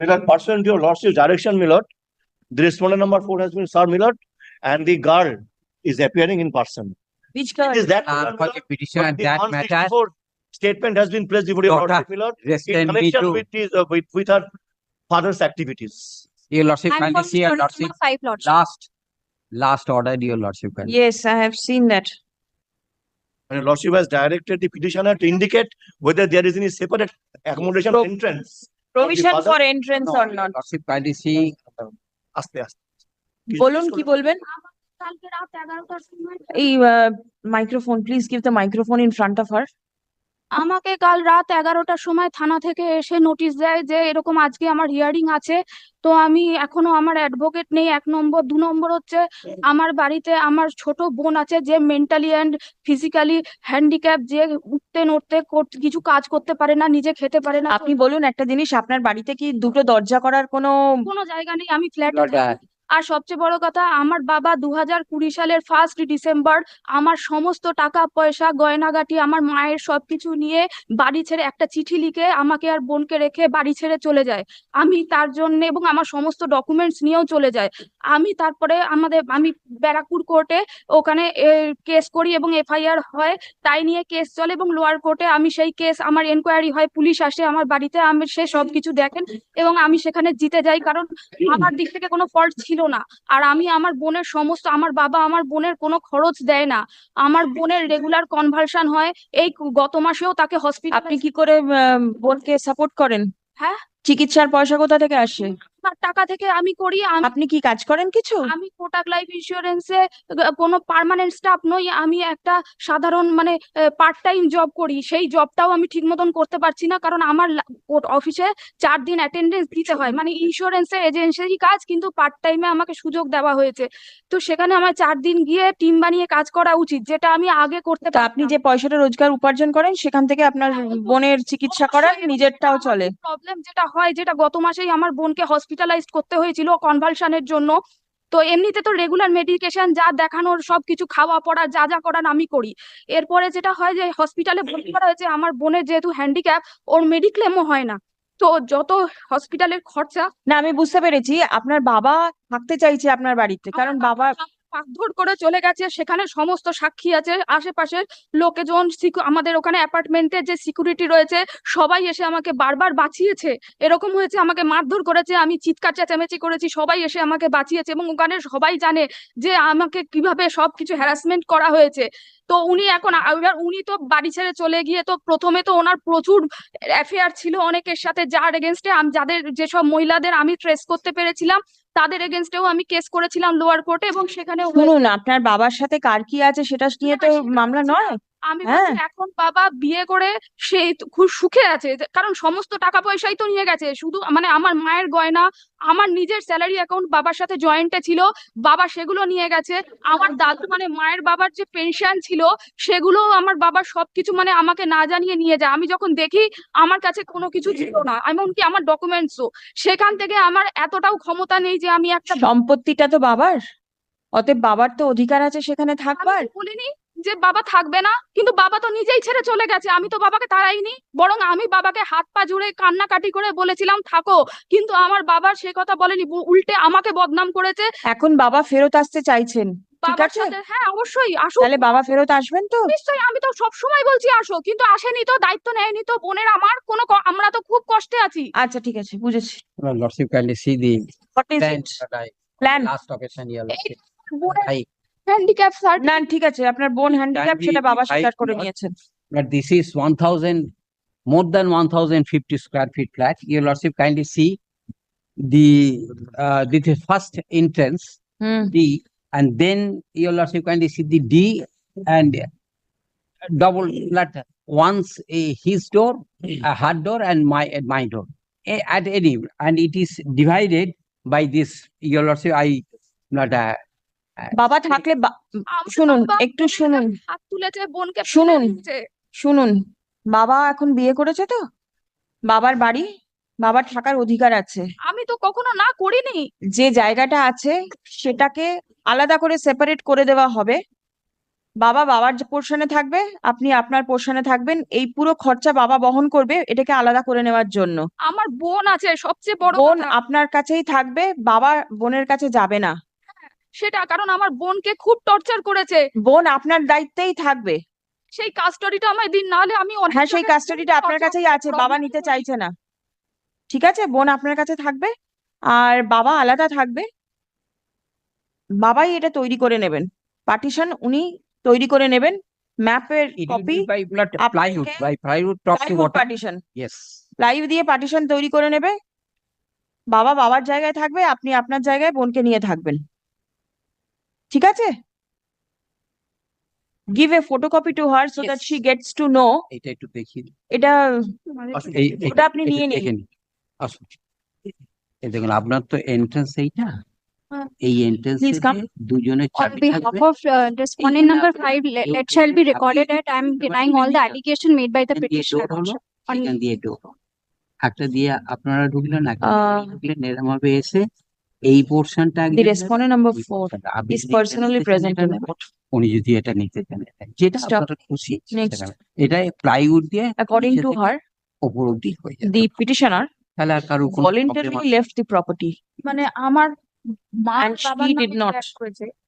Milord, pursuant to your lordship's direction, Milord, the respondent number four has been served, Milord, and the girl is appearing in person. Which girl? Is that? Uh, for the petition and that matter, Statement has been placed before your Daughter, lordship, Milord, in connection with his, uh, with, with her father's activities. your lordship, I'm see your lordship, five, Lordship. last, last order, your lordship. kindly. Yes, I have seen that. And your lordship has directed the petitioner to indicate whether there is any separate accommodation Pro- entrance. Provision for for or not আস্তে আস্তে। বলুন কি বলবেন? কালকে রাত এগারোটার সময় এই microphone please give the microphone in front of her আমাকে কাল রাত এগারোটার সময় থানা থেকে এসে নোটিশ দেয় যে এরকম আজকে আমার হিয়ারিং আছে। তো আমি এখনও আমার অ্যাডভোকেট নেই এক নম্বর। দু নম্বর হচ্ছে আমার বাড়িতে আমার ছোট বোন আছে যে মেন্টালি অ্যান্ড ফিজিক্যালি হ্যান্ডিক্যাপ যে উঠতে নড়তে কিছু কাজ করতে পারে না নিজে খেতে পারে না। আপনি বলুন একটা জিনিস আপনার বাড়িতে কি দুটো দরজা করার কোনো কোনো জায়গা নেই আমি ফ্ল্যাটে আর সবচেয়ে বড় কথা আমার বাবা দু হাজার কুড়ি সালের ফার্স্ট ডিসেম্বর আমার সমস্ত টাকা পয়সা গয়নাগাটি আমার মায়ের সবকিছু নিয়ে বাড়ি ছেড়ে একটা চিঠি লিখে আমাকে আর বোনকে রেখে বাড়ি ছেড়ে চলে যায়। আমি তার জন্য এবং আমার সমস্ত ডকুমেন্টস নিয়েও চলে যায়। আমি তারপরে আমাদের আমি ব্যারাকপুর কোর্টে ওখানে কেস করি এবং এফআইআর হয় তাই নিয়ে কেস চলে এবং লোয়ার কোর্টে আমি সেই কেস আমার এনকোয়ারি হয় পুলিশ আসে আমার বাড়িতে আমি সে সবকিছু দেখেন এবং আমি সেখানে জিতে যাই। কারণ আমার দিক থেকে কোনো ফল্ট ছিল না। আর আমি আমার বোনের সমস্ত আমার বাবা আমার বোনের কোনো খরচ দেয় না। আমার বোনের রেগুলার কনভালশন হয়। এই গত মাসেও তাকে হসপিটাল আপনি কি করে বোনকে সাপোর্ট করেন? হ্যাঁ। চিকিৎসার পয়সা কোথা থেকে আসে? টাকা থেকে আমি করি আমি আপনি কি কাজ করেন কিছু? আমি কোটাক লাইফ ইন্স্যুরেন্সে কোনো পার্মানেন্ট স্টাফ নই আমি একটা সাধারণ মানে পার্ট টাইম জব করি। সেই জবটাও আমি ঠিক মতন করতে পারছি না কারণ আমার অফিসে চার দিন অ্যাটেন্ডেন্স দিতে হয়। মানে ইন্স্যুরেন্সের এজেন্সিরই কাজ কিন্তু পার্ট টাইমে আমাকে সুযোগ দেওয়া হয়েছে। তো সেখানে আমার চার দিন গিয়ে টিম বানিয়ে কাজ করা উচিত যেটা আমি আগে করতে তা আপনি যে পয়সাটা রোজগার উপার্জন করেন সেখান থেকে আপনার বোনের চিকিৎসা করান নিজেরটাও চলে। প্রবলেম যেটা হয় যেটা গত মাসেই আমার বোনকে হসপিটালাইজড করতে হয়েছিল কনভালশনের জন্য। তো এমনিতে তো রেগুলার মেডিকেশন যা দেখানোর সব কিছু খাওয়া পড়া যা যা করার আমি করি। এরপরে যেটা হয় যে হসপিটালে ভর্তি করা হয়েছে আমার বোনের যেহেতু হ্যান্ডিক্যাপ ওর মেডিক্লেমও হয় না। তো যত হসপিটালের খরচা না আমি বুঝতে পেরেছি। আপনার বাবা থাকতে চাইছে আপনার বাড়িতে কারণ বাবা পাকধর করে চলে গেছে, সেখানে সমস্ত সাক্ষী আছে, আশেপাশের লোকেজন আমাদের ওখানে অ্যাপার্টমেন্টের যে সিকিউরিটি রয়েছে, সবাই এসে আমাকে বারবার বাঁচিয়েছে। এরকম হয়েছে, আমাকে মারধর করেছে, আমি চিৎকার, চেঁচামেচি করেছি, সবাই এসে আমাকে বাঁচিয়েছে এবং ওখানে সবাই জানে যে আমাকে কীভাবে সবকিছু হ্যারাসমেন্ট করা হয়েছে। তো উনি এখন, এবার উনি তো বাড়ি ছেড়ে চলে গিয়ে তো প্রথমে তো ওনার প্রচুর অ্যাফেয়ার ছিল অনেকের সাথে, যার এগেনস্টে যাদের যেসব মহিলাদের আমি ট্রেস করতে পেরেছিলাম তাদের এগেনস্টেও আমি কেস করেছিলাম লোয়ার কোর্টে এবং সেখানে শুনুন আপনার বাবার সাথে কার কি আছে সেটা নিয়ে তো মামলা নয়? আমি হ্যাঁ। বলছি এখন বাবা বিয়ে করে সে খুব সুখে আছে। কারণ সমস্ত টাকা পয়সাই তো নিয়ে গেছে। শুধু মানে আমার মায়ের গয়না আমার নিজের স্যালারি অ্যাকাউন্ট বাবার সাথে জয়েন্টে ছিল বাবা সেগুলো নিয়ে গেছে। আমার দাদু মানে মায়ের বাবার যে পেনশন ছিল সেগুলো আমার বাবা সবকিছু মানে আমাকে না জানিয়ে নিয়ে যায়। আমি যখন দেখি আমার কাছে কোনো কিছু ছিল না। এমনকি আমার ডকুমেন্টসও সেখান থেকে আমার এতটাও ক্ষমতা নেই যে আমি একটা সম্পত্তিটা তো বাবার? অতএব বাবার তো অধিকার আছে সেখানে থাকবার? বলিনি। যে বাবা থাকবে না কিন্তু বাবা তো নিজেই ছেড়ে চলে গেছে। আমি তো বাবাকে তাড়াইনি বরং আমি বাবাকে হাত পা জুড়ে কান্নাকাটি করে বলেছিলাম থাকো। কিন্তু আমার বাবা সে কথা বলেনি উল্টে আমাকে বদনাম করেছে। এখন বাবা ফেরত আসতে চাইছেন। বাবার সাথে হ্যাঁ অবশ্যই আসুক। তাহলে বাবা ফেরত আসবেন তো? নিশ্চয়ই আমি তো সব সময় বলছি আসো। কিন্তু আসেনি তো দায়িত্ব নেয়নি তো বোনের আমার কোনো আমরা তো খুব কষ্টে আছি। আচ্ছা ঠিক আছে বুঝেছি। প্ল্যান হ্যান্ডিক্যাপ স্যার না ঠিক আছে আপনার বোন হ্যান্ডিক্যাপ সেটা বাবা স্বীকার করে নিয়েছেন but this is one thousand, more than one thousand fifty square feet flat. Your lordship, kindly see the, uh, this first entrance, hmm D, and then your lordship, kindly see the D and double flat, once a his door, a her door and my, and my door. A- At any, and it is divided by this, your lordship, I, not, uh, বাবা থাকলে শুনুন একটু শুনুন। হাত তুলেছে বোনকে শুনুন। শুনুন। বাবা এখন বিয়ে করেছে তো? বাবার বাড়ি? বাবার থাকার অধিকার আছে। আমি তো কখনো না করিনি। যে জায়গাটা আছে সেটাকে আলাদা করে সেপারেট করে দেওয়া হবে। বাবা বাবার যে পোর্শনে থাকবে আপনি আপনার পোর্শনে থাকবেন। এই পুরো খরচা বাবা বহন করবে এটাকে আলাদা করে নেওয়ার জন্য। আমার বোন আছে সবচেয়ে বড় বোন আপনার কাছেই থাকবে বাবা বোনের কাছে যাবে না। সেটা কারণ আমার বোনকে খুব টর্চার করেছে। বোন আপনার দায়িত্বেই থাকবে। সেই কাস্টডিটা আমায় দিন না হলে আমি হ্যাঁ সেই কাস্টাডিটা আপনার কাছেই আছে বাবা নিতে চাইছে না। ঠিক আছে বোন আপনার কাছে থাকবে আর বাবা আলাদা থাকবে। বাবাই এটা তৈরি করে নেবেন। পার্টিশন উনি তৈরি করে নেবেন। ম্যাপের copy plywood top to bottom. Partition Yes. Ply দিয়ে পার্টিশন তৈরি করে নেবে। বাবা বাবার জায়গায় থাকবে আপনি আপনার জায়গায় বোনকে নিয়ে থাকবেন। ঠিক আছে give a photocopy to her so that Yes. She gets to know এটা একটু দেখি এটা ওটা আপনি নিয়ে নিন আসুন এই দেখুন আপনার তো এন্ট্রান্স এইটা হ্যাঁ। এই এন্ট্রান্স Please come. দুজনের On চাবি behalf থাকবে of uh, respondent number five, let you- let shall be recorded that I am denying all the allegation made by the দিয়ে petitioner. On- দিয়ে ডোর একটা দিয়ে আপনারা ঢুকলেন আহ, ঢুকলেন এরকম ভাবে এসে এই পোর্শনটা the respondent number 4 is personally present in উনি যদি এটা নিতে চান যেটা আপনার খুশি এটা প্লাইউড দিয়ে অ্যাকর্ডিং টু হার উপলব্ধি হয়ে যাবে। দি পিটিশনার তাহলে আর কারও কোনো ভলান্টারি লেফট দি প্রপার্টি মানে আমার মা বাবা ডিড নট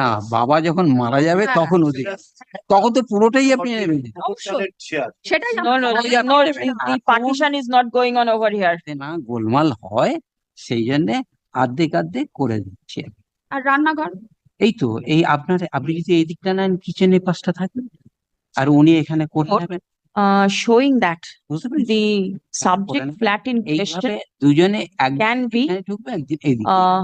না বাবা যখন মারা যাবে। তখন ওদের তখন তো পুরোটাই আপনি নেবেন. সেটাই No, no, বাবা this যা is not, নেবেন, the এখন partition is not going on over here. যাতে না গোলমাল হয় সেই জন্য আর্ধেক আর্ধেক করে দিচ্ছে আর রান্নাঘর? এই তো এই আপনার আপনি যদি এই দিকটা নেন কিচেনের পাশটা থাকবে আর উনি এখানে করে নেবেন Uh, showing that the subject flat in question দুজনে can be ঢুকবে একদিন এইদিকে uh,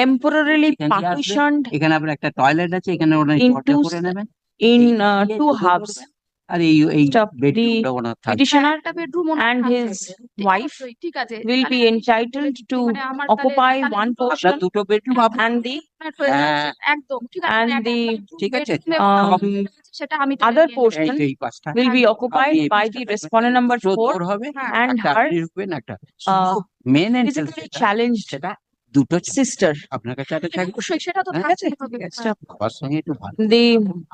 temporarily partitioned এখানে আপনার একটা টয়লেট আছে এখানে ওনার in two করে নেবেন in uh, two halves. আর এই এই বেডরুমটা ওনার থাকবে একটা বেডরুম and his wife ঠিক আছে will be entitled to মানে occupy one portion দুটো বেডরুম and the হয়ে হ্যাঁ। একদম ঠিক আছে and the- ঠিক আছে, um, সেটা আমি other portion will be occupied by the respondent number দুটো হবে হ্যাঁ, and her uh, men physically challenged সেটা দুটো সিস্টার আপনার কাছে একটা থাকবে। সেটা তো হ্যাঁ? থাকে বাবার সঙ্গে একটু ভালো।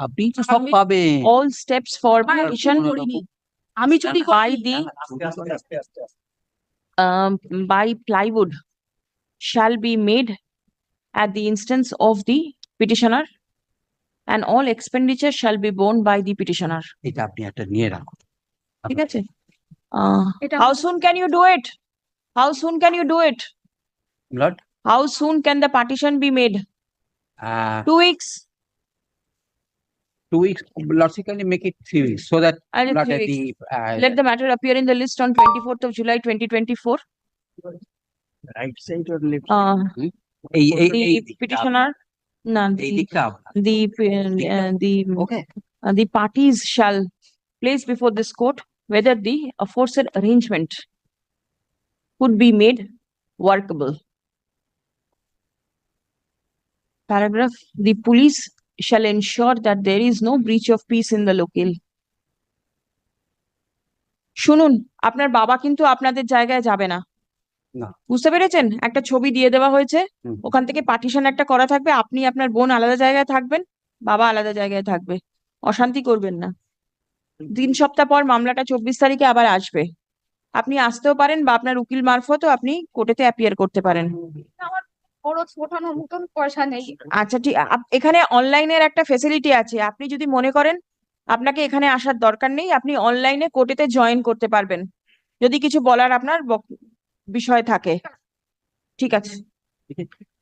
আপনি তো সব পাবে অল স্টেপস ফর মিশন আমি যদি by the by plywood shall be made at the instance of the petitioner and all expenditure shall be borne by the petitioner এটা আপনি একটা নিয়ে রাখুন। ঠিক আছে? How soon can you do it how soon can you do it Not. How soon can the partition be made? Uh, two weeks. Two weeks. Logically, make it three weeks so that not at the, uh, let the matter appear in the list on 24th of July 2024. Right side or left? Uh, hmm? a, a, the a, petitioner, no, the, the, uh, the, okay. Uh, the parties shall place before this court whether the aforesaid arrangement could be made workable. Paragraph, the police shall ensure that there is no breach of peace in the locale. শুনুন আপনার বাবা কিন্তু আপনাদের জায়গায় যাবে না। বুঝতে পেরেছেন? একটা ছবি দিয়ে দেওয়া হয়েছে। ওখান থেকে পার্টিশন একটা করা থাকবে। আপনি আপনার বোন আলাদা জায়গায় থাকবেন বাবা আলাদা জায়গায় থাকবে। অশান্তি করবেন না। তিন সপ্তাহ পর মামলাটা চব্বিশ তারিখে আবার আসবে। আপনি আসতেও পারেন বা আপনার উকিল মারফতও আপনি কোর্টেতে অ্যাপিয়ার করতে পারেন। খরচ ওঠানোর মতন পয়সা নেই। আচ্ছা ঠিক আপ- এখানে অনলাইনের একটা ফেসিলিটি আছে। আপনি যদি মনে করেন আপনাকে এখানে আসার দরকার নেই আপনি অনলাইনে কোর্টেতে জয়েন করতে পারবেন। যদি কিছু বলার আপনার বক- বিষয় থাকে। ঠিক আছে। ঠিক আছে